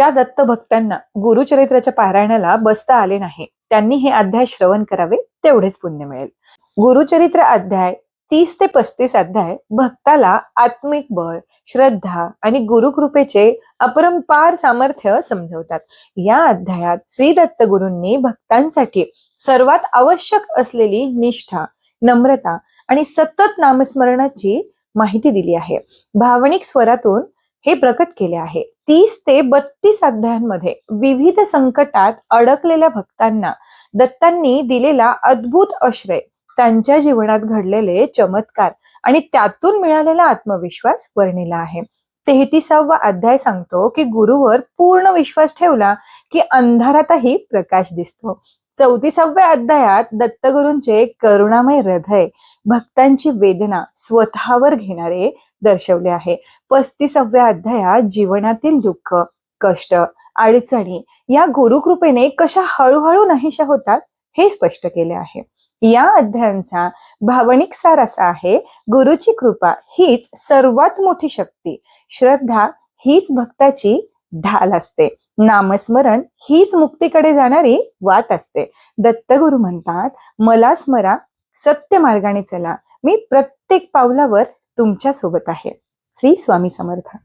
ज्या दत्त भक्तांना गुरुचरित्राच्या पारायणाला बसता आले नाही. त्यांनी हे अध्याय श्रवण करावे तेवढेच पुण्य मिळेल. गुरुचरित्र अध्याय तीस ते पस्तीस अध्याय भक्ताला आत्मिक बळ श्रद्धा आणि गुरुकृपेचे अपरंपार सामर्थ्य समजवतात. या अध्यायात श्री दत्त गुरूंनी भक्तांसाठी सर्वात आवश्यक असलेली निष्ठा नम्रता आणि सतत नामस्मरणाची माहिती दिली आहे. भावनिक स्वरातून हे प्रकट केले आहे. तीस ते बत्तीस अध्यायांमध्ये विविध संकटात अडकलेल्या भक्तांना दत्तांनी दिलेला अद्भुत आश्रय त्यांच्या जीवनात घडलेले चमत्कार आणि त्यातून मिळालेला आत्मविश्वास वर्णिला आहे. तेहतीसावा अध्याय सांगतो की गुरुवर पूर्ण विश्वास ठेवला की अंधारातही प्रकाश दिसतो. चौतीसाव्या अध्यायात दत्तगुरूंचे करुणामय हृदय भक्तांची वेदना स्वतःवर घेणारे दर्शवले आहे. पस्तीसाव्या अध्यायात जीवनातील दुःख कष्ट अडचणी या गुरुकृपेने कशा हळूहळू नाहीशा होतात हे स्पष्ट केले आहे. या अध्यायांचा भावनिक सार असा आहे गुरुची कृपा हीच सर्वात मोठी शक्ती. श्रद्धा हीच भक्ताची ढाल असते. नामस्मरण हीच मुक्तीकडे जाणारी वाट असते. दत्तगुरु म्हणतात मला स्मरा सत्य मार्गाने चला. मी प्रत्येक पावलावर तुमच्यासोबत आहे. श्री स्वामी समर्थ.